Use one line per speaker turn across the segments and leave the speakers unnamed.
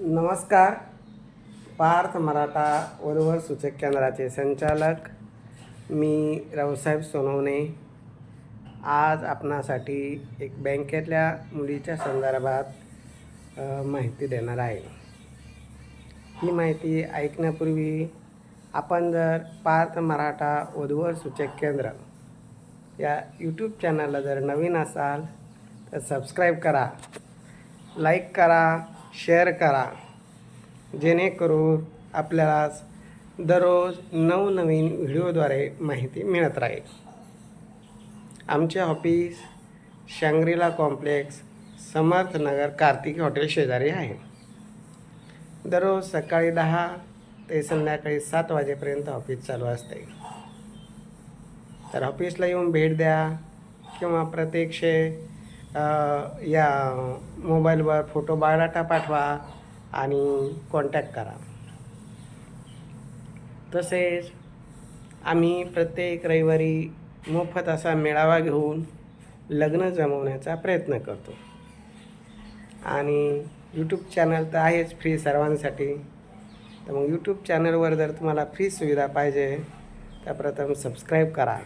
नमस्कार. पार्थ मराठा वरवर सूचक केंद्राचे संचालक. मी रावसाहेब सोनवणे. आज आपणासाठी एक बँकेतल्या मुलीच्या संदर्भात माहिती देणार आहे. ही माहिती ऐकण्यापूर्वी आपण जर पार्थ मराठा वधूवर सूचक केंद्र या यूट्यूब चॅनलला जर नवीन असाल तर सबस्क्राईब करा लाईक करा शेअर करा. जेणेकरून आपल्याला दररोज नवनवीन व्हिडिओद्वारे माहिती मिळत राहील. आमचे office Shangrila complex Samarthnagar Kartik hotel शेजारी आहे. दररोज सकाळी दहा ते संध्याकाळी सात वाजेपर्यंत ऑफिस चालू असते. तर ऑफिसला येऊन भेट द्या किंवा प्रत्यक्ष या मोबाईलवर फोटो बायोडाटा पाठवा आणि कॉन्टॅक्ट करा. तसेच आम्ही प्रत्येक रविवारी मोफत असा मेळावा घेऊन लग्न जमवण्याचा प्रयत्न करतो. आणि यूट्यूब चॅनल तर आहेच फ्री सर्वांसाठी. तर मग यूट्यूब चॅनलवर जर तुम्हाला फ्री सुविधा पाहिजे तर प्रथम सबस्क्राईब करा.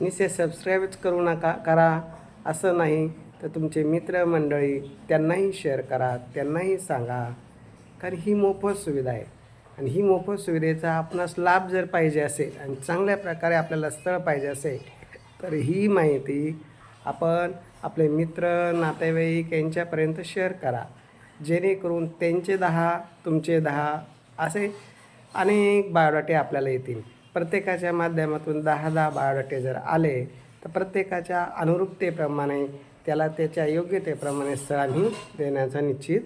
निसे सबस्क्राईबच करू नका करा. असं नाही तर तुमचे मित्रमंडळी त्यांनाही शेअर करा त्यांनाही सांगा. कारण ही मोफत सुविधा आहे. आणि ही मोफत सुविधेचा आपणास लाभ जर पाहिजे असेल आणि चांगल्या प्रकारे आपल्याला स्थळ पाहिजे असेल तर ही माहिती आपण आपले मित्र नातेवाईक यांच्यापर्यंत शेअर करा. जेणेकरून त्यांचे दहा तुमचे दहा असे अनेक बायोडाटे आपल्याला येतील. प्रत्येकाच्या माध्यमातून दहा दहा बायोडाटे जर आले तर प्रत्येकाच्या अनुरूपतेप्रमाणे त्याला त्याच्या योग्यतेप्रमाणे स्थळ आम्ही देण्याचा निश्चित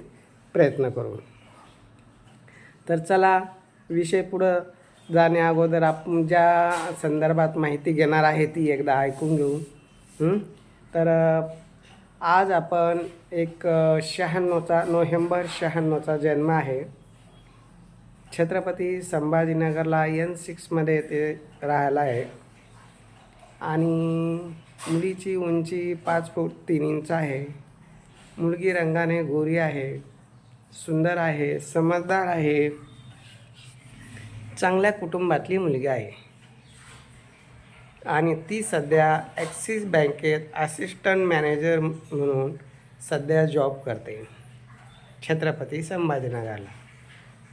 प्रयत्न करू. तर चला विषय पुढं जाण्या अगोदर आपण ज्या संदर्भात माहिती घेणार आहे ती एकदा ऐकून घेऊ. तर आज आपण एक शहाण्णवचा नोव्हेंबर शहाण्णवचा जन्म आहे. छत्रपती संभाजीनगरला एन सिक्समध्ये ते राहायला आहे. आणि मुलीची उंची पाच फूट तीन इंच आहे. मुलगी रंगाने गोरी आहे सुंदर आहे समजदार आहे. चांगल्या कुटुंबातली मुलगी आहे. आणि ती सध्या ॲक्सिस बँकेत असिस्टंट मॅनेजर म्हणून सध्या जॉब करते. छत्रपती संभाजीनगरला.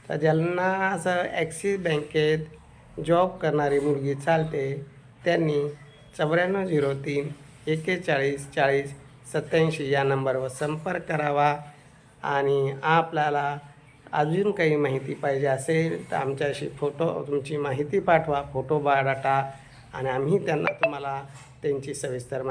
तर ज्यांना असं ॲक्सिस बँकेत जॉब करणारी मुलगी चालते त्यांनी चौऱ्याण्णव झिरो तीन एक्केचाळीस चाळीस सत्याऐंशी या नंबरवर संपर्क करावा. आणि आपल्याला अजून काही माहिती पाहिजे असेल तर आमच्याशी फोटो तुमची माहिती पाठवा. फोटो बायोडाटा आणि आम्ही त्यांना तुम्हाला त्यांची सविस्तर मा-